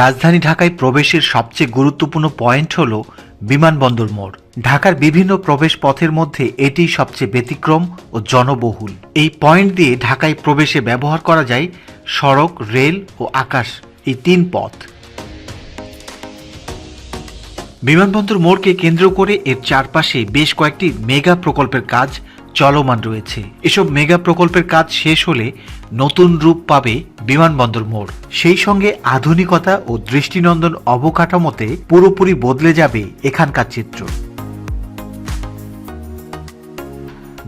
রাজধানী ঢাকায় প্রবেশের সবচেয়ে গুরুত্বপূর্ণ পয়েন্ট হল বিমানবন্দর মোড়। ঢাকার বিভিন্ন প্রবেশ পথের মধ্যে এটি সবচেয়ে ব্যতিক্রম ও জনবহুল। এই পয়েন্ট দিয়ে ঢাকায় প্রবেশে ব্যবহার করা যায় সড়ক, রেল ও আকাশ, এই তিন পথ। বিমানবন্দর মোড়কে কেন্দ্র করে এর চারপাশে বেশ কয়েকটি মেগা প্রকল্পের কাজ চলমান রয়েছে। এসব মেগা প্রকল্পের কাজ শেষ হলে নতুন রূপ পাবে বিমানবন্দর মোড়। সেই সঙ্গে আধুনিকতা ও দৃষ্টিনন্দন অবকাঠামোতে পুরোপুরি বদলে যাবে এখানকার চিত্র।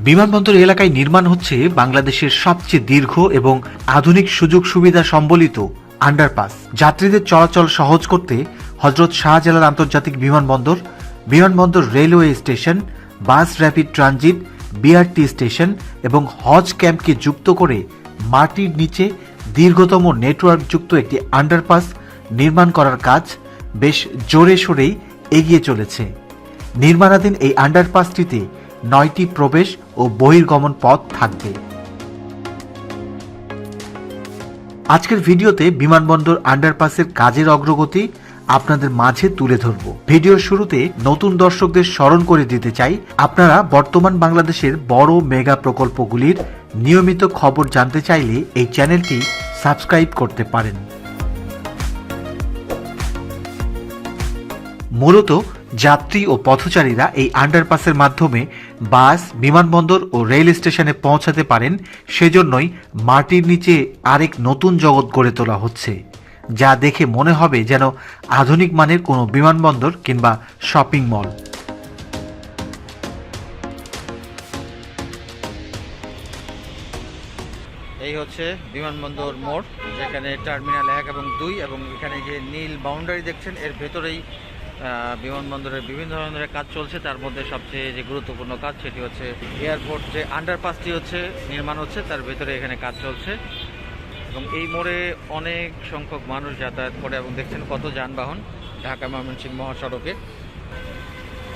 বিমানবন্দর এলাকায় নির্মাণ হচ্ছে বাংলাদেশের সবচেয়ে দীর্ঘ এবং আধুনিক সুযোগ সুবিধা সম্বলিত আন্ডারপাস। যাত্রীদের চলাচল সহজ করতে হজরত শাহজালাল আন্তর্জাতিক বিমানবন্দর বিমানবন্দর railway station, bus rapid transit BRT station এবং হজ ক্যাম্পকে যুক্ত করে মাটির নিচে দীর্ঘতম নেটওয়ার্কযুক্ত একটি আন্ডারপাস নির্মাণ করার কাজ বেশ জোরে সোরেই এগিয়ে চলেছে। নির্মাণাধীন এই আন্ডারপাসটিতে নয়টি প্রবেশ ও বহির্গমন পথ থাকবে। আজকের ভিডিওতে বিমানবন্দর আন্ডারপাসের কাজের অগ্রগতি আপনাদের মাঝে তুলে ধরব। ভিডিও শুরুতে নতুন দর্শকদের স্মরণ করে দিতে চাই, আপনারা বর্তমান বাংলাদেশের বড় মেগা প্রকল্পগুলির নিয়মিত খবর জানতে চাইলে এই চ্যানেলটি সাবস্ক্রাইব করতে পারেন। মূলত যাত্রী ও পথচারীরা এই আন্ডারপাসের মাধ্যমে বাস, বিমানবন্দর ও রেল স্টেশনে পৌঁছাতে পারেন, সেজন্যই মাটির নিচে আরেক নতুন জগৎ গড়ে তোলা হচ্ছে। যা দেখে মনে হবে যেন আধুনিক মানের কোনো বিমানবন্দর কিংবা শপিং মল। এই হচ্ছে বিমানবন্দর মোড়, যেখানে টার্মিনাল এক এবং দুই এবং এখানে যে নীল বাউন্ডারি দেখছেন, এর ভেতরেই বিমানবন্দরের বিভিন্ন ধরনের কাজ চলছে। তার মধ্যে সবচেয়ে যে গুরুত্বপূর্ণ কাজ, সেটি হচ্ছে এয়ারপোর্ট যে আন্ডারপাসটি হচ্ছে, নির্মাণ হচ্ছে, তার ভেতরে এখানে কাজ চলছে। এবং এই মোড়ে অনেক সংখ্যক মানুষ যাতায়াত করে এবং দেখছেন কত যানবাহন ঢাকা ময়মনসিংহ মহাসড়কে।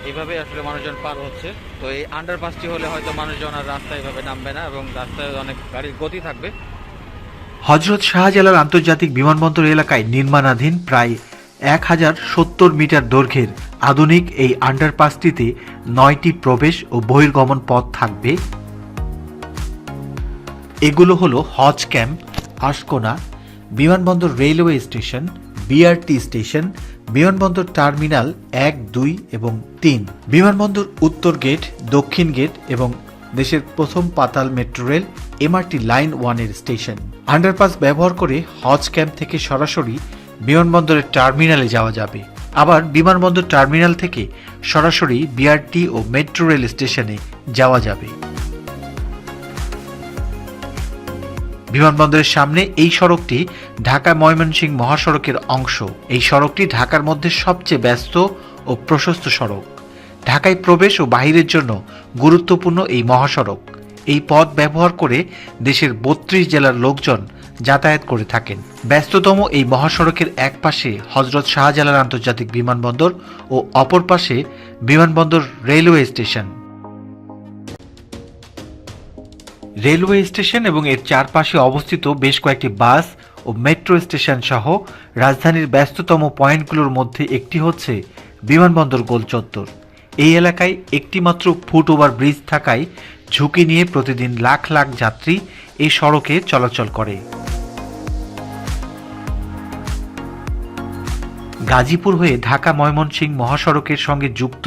এইভাবে আসলে মানুষজন পার হচ্ছে। তো এই আন্ডারপাসটি হলে হয়তো মানুষজন আর রাস্তায় এভাবে নামবে না এবং রাস্তায় অনেক গাড়ির গতি থাকবে। হজরত শাহজালাল আন্তর্জাতিক বিমানবন্দর এলাকায় নির্মাণাধীন প্রায় এক হাজার সত্তর মিটার দৈর্ঘ্যের আধুনিক এই আন্ডারপাসটিতে নয়টি প্রবেশ ও বহির্গমন পথ থাকবে। এগুলো হলো হজ ক্যাম্প আশকোনা বিমানবন্দর রেলওয়ে স্টেশন, বিআরটি স্টেশন, বিমানবন্দর টার্মিনাল এক, দুই এবং তিন। বিমানবন্দর উত্তর গেট, দক্ষিণ গেট এবং দেশের প্রথম পাতাল মেট্রো রেল এমআরটি লাইন ওয়ানের স্টেশন। আন্ডারপাস ব্যবহার করে হজ ক্যাম্প থেকে সরাসরি বিমানবন্দরের টার্মিনালে যাওয়া যাবে। আবার বিমানবন্দর টার্মিনাল থেকে সরাসরি বিআরটি ও মেট্রো রেল স্টেশনে যাওয়া যাবে। বিমানবন্দরের সামনে এই সড়কটি ঢাকা ময়মনসিংহ মহাসড়কের অংশ। এই সড়কটি ঢাকার মধ্যে সবচেয়ে ব্যস্ত ও প্রশস্ত সড়ক। ঢাকায় প্রবেশ ও বাহিরের জন্য গুরুত্বপূর্ণ এই মহাসড়ক। এই পথ ব্যবহার করে দেশের বত্রিশ জেলার লোকজন যাতায়াত করে থাকেন। ব্যস্ততম এই মহাসড়কের এক পাশে হজরত শাহজালাল আন্তর্জাতিক বিমানবন্দর ও অপর পাশে বিমানবন্দর রেলওয়ে স্টেশন। রেলওয়ে স্টেশন এবং এর চারপাশে অবস্থিত বেশ কয়েকটি বাস ও মেট্রো স্টেশন সহ রাজধানীর ব্যস্ততম পয়েন্টগুলোর মধ্যে একটি হচ্ছে বিমানবন্দর গোল চত্বর। এই এলাকায় একটিমাত্র ফুট ওভার ব্রিজ থাকায় ঝুঁকি নিয়ে প্রতিদিন লাখ লাখ যাত্রী এই সড়কে চলাচল করে। গাজীপুর হয়ে ঢাকা ময়মনসিংহ মহাসড়কের সঙ্গে যুক্ত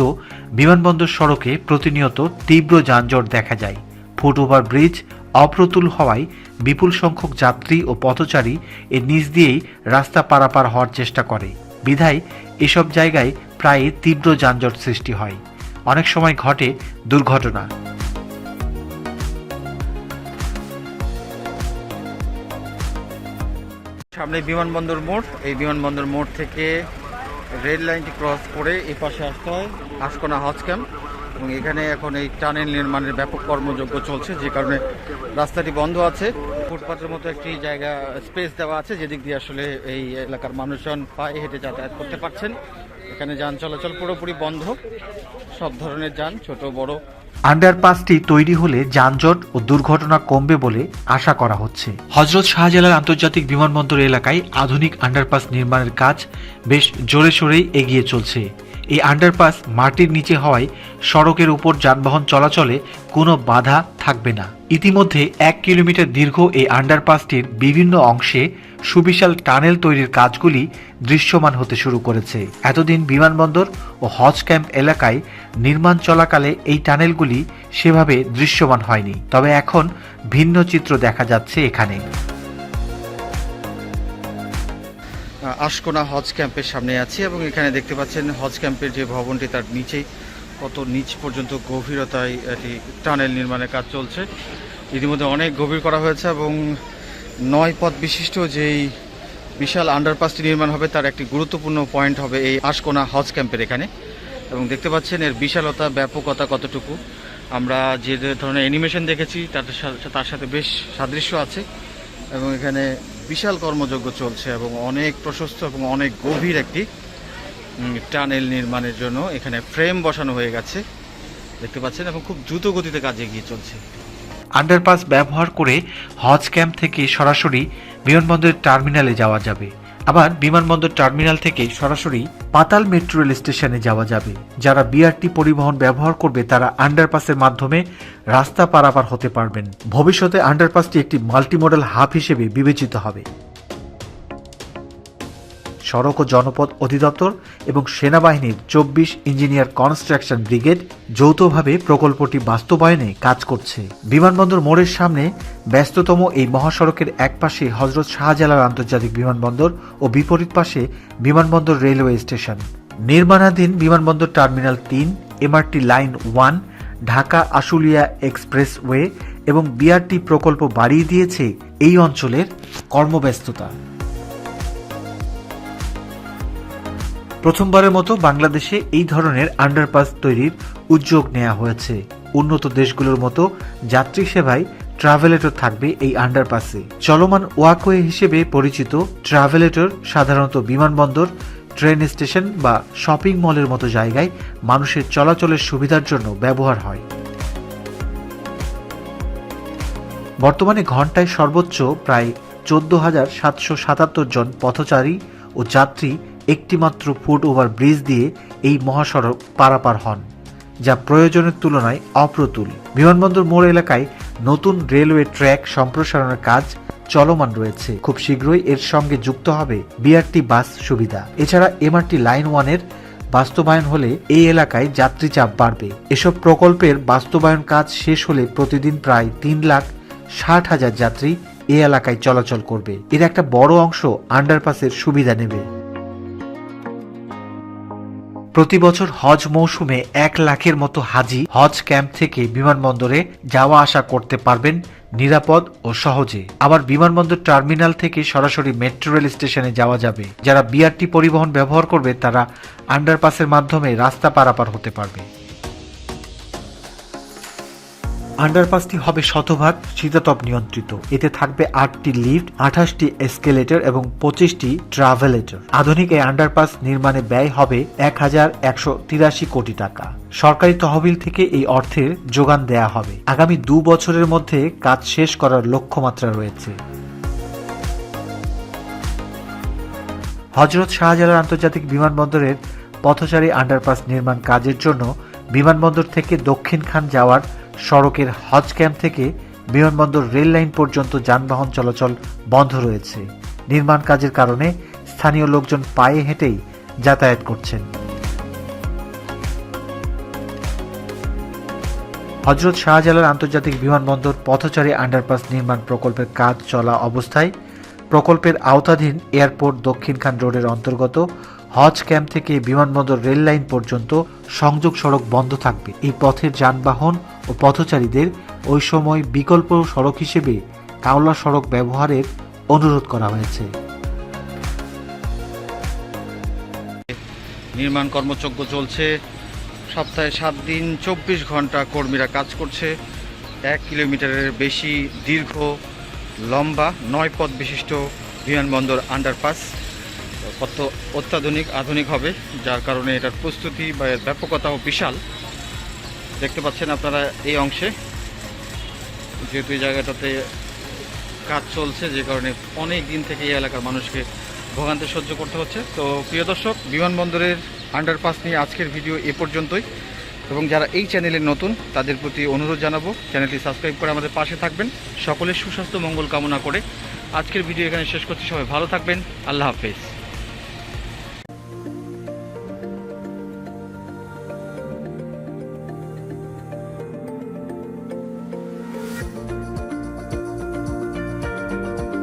বিমানবন্দর সড়কে প্রতিনিয়ত তীব্র যানজট দেখা যায়। ফুট ওভার ব্রিজ অপ্রতুল হওয়ায় বিপুল সংখ্যক যাত্রী ও পথচারী এর নিচ দিয়েই রাস্তা পারাপার হওয়ার চেষ্টা করে। বিধায় এসব জায়গায় প্রায় তীব্র যানজট সৃষ্টি হয়। অনেক সময় ঘটে দুর্ঘটনা। সামনে বিমানবন্দর মোড়। এই বিমানবন্দর মোড় থেকে রেল লাইনটি ক্রস করে এই পাশে আসতে হয় আশকোনা হজ ক্যাম্প। এবং এখানে এখন এই টানেল নির্মাণের ব্যাপক কর্মযজ্ঞ চলছে, যে কারণে রাস্তাটি বন্ধ আছে। ফুটপাতের মতো একটি জায়গা, স্পেস দেওয়া আছে, যেদিক দিয়ে আসলে এই এলাকার মানুষজন পায়ে হেঁটে যাতায়াত করতে পারছেন। এখানে যান চলাচল পুরোপুরি বন্ধ, সব ধরনের যান, ছোট, বড়। আন্ডারপাসটি তৈরি হলে যানজট ও দুর্ঘটনা কমবে বলে আশা করা হচ্ছে। হজরত শাহজালাল আন্তর্জাতিক বিমানবন্দর এলাকায় আধুনিক আন্ডারপাস নির্মাণের কাজ বেশ জোরে সোরেই এগিয়ে চলছে। এই আন্ডারপাস মাটির নিচে হওয়ায় সড়কের উপর যানবাহন চলাচলে কোনো বাধা থাকবে না। ইতিমধ্যে এক কিলোমিটার দীর্ঘ এই আন্ডারপাসটির বিভিন্ন অংশে সুবিশাল টানেল তৈরির কাজগুলি দৃশ্যমান হতে শুরু করেছে। এতদিন বিমানবন্দর ও হজ ক্যাম্প এলাকায় নির্মাণ চলাকালে এই টানেলগুলি সেভাবে দৃশ্যমান হয়নি। তবে এখন ভিন্ন চিত্র দেখা যাচ্ছে এখানে। আশকোনা হজ ক্যাম্পের সামনে আছি এবং এখানে দেখতে পাচ্ছেন হজ ক্যাম্পের যে ভবনটি তার নিচেই কত নিচ পর্যন্ত গভীরতায় এটি টানেল নির্মাণের কাজ চলছে। ইতিমধ্যে অনেক গভীর করা হয়েছে এবং নয় পথ বিশিষ্ট যেই বিশাল আন্ডারপাসটি নির্মাণ হবে তার একটি গুরুত্বপূর্ণ পয়েন্ট হবে এই আশকোনা হজ ক্যাম্পের এখানে। এবং দেখতে পাচ্ছেন এর বিশালতা, ব্যাপকতা কতটুকু। আমরা যে ধরনের অ্যানিমেশন দেখেছি, তার তার সাথে বেশ সাদৃশ্য আছে। এবং এখানে বিশাল কর্মযজ্ঞ চলছে এবং অনেক প্রশস্ত এবং অনেক গভীর একটি টানেল নির্মাণের জন্য এখানে ফ্রেম বসানো হয়ে গেছে। দেখতে পাচ্ছেন, এবং খুব দ্রুত গতিতে কাজে এগিয়ে চলছে। আন্ডারপাস ব্যবহার করে হজ ক্যাম্প থেকে সরাসরি বিমানবন্দরের টার্মিনালে যাওয়া যাবে। আবার বিমানবন্দর টার্মিনাল থেকে সরাসরি পাতাল মেট্রো রেল স্টেশনে যাওয়া যাবে। যারা বিআরটি পরিবহন ব্যবহার করবে, তারা আন্ডারপাসের মাধ্যমে রাস্তা পারাপার হতে পারবেন। ভবিষ্যতে আন্ডারপাসটি একটি মাল্টিমোডাল হাব হিসেবে বিবেচিত হবে। সড়ক ও জনপথ অধিদপ্তর এবং সেনাবাহিনীর চব্বিশ ইঞ্জিনিয়ার কনস্ট্রাকশন ব্রিগেড যৌথভাবে প্রকল্পটি বাস্তবায়নে কাজ করছে। বিমানবন্দর মোড়ের সামনে ব্যস্ততম এই মহাসড়কের একপাশে হজরত শাহজালাল আন্তর্জাতিক বিমানবন্দর ও বিপরীত পাশে বিমানবন্দর রেলওয়ে স্টেশন। নির্মাণাধীন বিমানবন্দর টার্মিনাল তিন, MRT line one, Dhaka Ashulia expressway এবং বিআরটি প্রকল্প বাড়িয়ে দিয়েছে এই অঞ্চলের কর্মব্যস্ততা। প্রথমবারের মতো বাংলাদেশে এই ধরনের আন্ডারপাস তৈরির উদ্যোগ নেওয়া হয়েছে। উন্নত দেশগুলোর মতো যাত্রী সেবায় ট্রাভেলেটর থাকবে এই আন্ডারপাসে চলমান ওয়াকওয়ে হিসেবে পরিচিত ট্রাভেলেটর সাধারণত বিমানবন্দর ট্রেন স্টেশন বা শপিং মলের মতো জায়গায় মানুষের চলাচলের সুবিধার জন্য ব্যবহার হয়। বর্তমানে ঘন্টায় সর্বোচ্চ প্রায় চোদ্দ হাজার সাতশো সাতাত্তর জন পথচারী ও যাত্রী একটিমাত্র ফুট ওভার ব্রিজ দিয়ে এই মহাসড়ক পারাপার হন, যা প্রয়োজনের তুলনায় অপ্রতুল। বিমানবন্দর মোড় এলাকায় নতুন রেলওয়ে ট্র্যাক সম্প্রসারণের কাজ চলমান রয়েছে। খুব শীঘ্রই এর সঙ্গে যুক্ত হবে বিআরটি বাস সুবিধা। এছাড়া এমআরটি লাইন ওয়ানের বাস্তবায়ন হলে এই এলাকায় যাত্রী চাপ বাড়বে। এসব প্রকল্পের বাস্তবায়ন কাজ শেষ হলে প্রতিদিন প্রায় তিন লাখ ষাট হাজার যাত্রী এই এলাকায় চলাচল করবে। এর একটা বড় অংশ আন্ডারপাসের সুবিধা নেবে। প্রতি বছর হজ মৌসুমে এক লাখের মতো হাজি হজ ক্যাম্প থেকে বিমানবন্দরে যাওয়া আসা করতে পারবেন নিরাপদ ও সহজে। আবার বিমানবন্দর টার্মিনাল থেকে সরাসরি মেট্রো রেল স্টেশনে যাওয়া যাবে। যারা বিআরটি পরিবহন ব্যবহার করবে, তারা আন্ডারপাসের মাধ্যমে রাস্তা পারাপার হতে পারবে। আন্ডারপাসটি হবে শতভাগ শীতাতপ নিয়ন্ত্রিত। এতে থাকবে আটটি লিফট, আঠাশটি এসকেলেটর এবং পঁচিশটি ট্রাভেলেটর। আধুনিক এই আন্ডারপাস নির্মাণে ব্যয় হবে এক হাজার একশো তিরাশি কোটি টাকা। সরকারি তহবিল থেকে এই অর্থের যোগান দেয়া হবে। আগামী দু বছরের মধ্যে কাজ শেষ করার লক্ষ্যমাত্রা রয়েছে। হজরত শাহজালাল আন্তর্জাতিক বিমানবন্দরের পথচারী আন্ডারপাস নির্মাণ কাজের জন্য বিমানবন্দর থেকে দক্ষিণ খান যাওয়ার সড়কের হজ ক্যাম্প থেকে বিমানবন্দর রেল লাইন পর্যন্ত যানবাহন চলাচল বন্ধ রয়েছে। নির্মাণ কাজের কারণে স্থানীয় লোকজন পায়ে হেঁটেই যাতায়াত করছেন। হজরত শাহজালাল আন্তর্জাতিক বিমানবন্দর পথচারী আন্ডারপাস নির্মাণ প্রকল্পের কাজ চলা অবস্থায় প্রকল্পের আওতাধীন এয়ারপোর্ট দক্ষিণখান রোডের অন্তর্গত হজ ক্যাম্প থেকে বিমানবন্দর রেল লাইন পর্যন্ত সংযোগ সড়ক বন্ধ থাকবে। এই পথের যানবাহন ও পথচারীদের ওই সময় বিকল্প সড়ক হিসেবে কাওলা সড়ক ব্যবহারের অনুরোধ করা হয়েছে। নির্মাণ কর্মযজ্ঞ চলছে। সপ্তাহে সাত দিন, চব্বিশ ঘণ্টা কর্মীরা কাজ করছে। এক কিলোমিটারের বেশি দীর্ঘ, লম্বা, নয় পথ বিশিষ্ট বিমানবন্দর আন্ডারপাস। অত্যাধুনিক, আধুনিক হবে, যার কারণে এটার প্রস্তুতি বা এর ব্যাপকতাও বিশাল। দেখতে পাচ্ছেন আপনারা এই অংশে। যেহেতু এই জায়গাটাতে কাজ চলছে, যে কারণে অনেক দিন থেকে এই এলাকার মানুষকে ভোগান্তি সহ্য করতে হচ্ছে। তো প্রিয় দর্শক, বিমানবন্দরের আন্ডারপাস নিয়ে আজকের ভিডিও এ পর্যন্তই। এবং যারা এই চ্যানেলে নতুন, তাদের প্রতি অনুরোধ জানাব চ্যানেলটি সাবস্ক্রাইব করে আমাদের পাশে থাকবেন। সকলের সুস্বাস্থ্য, মঙ্গল কামনা করে আজকের ভিডিও এখানে শেষ করছি। সবাই ভালো থাকবেন। আল্লাহ হাফেজ।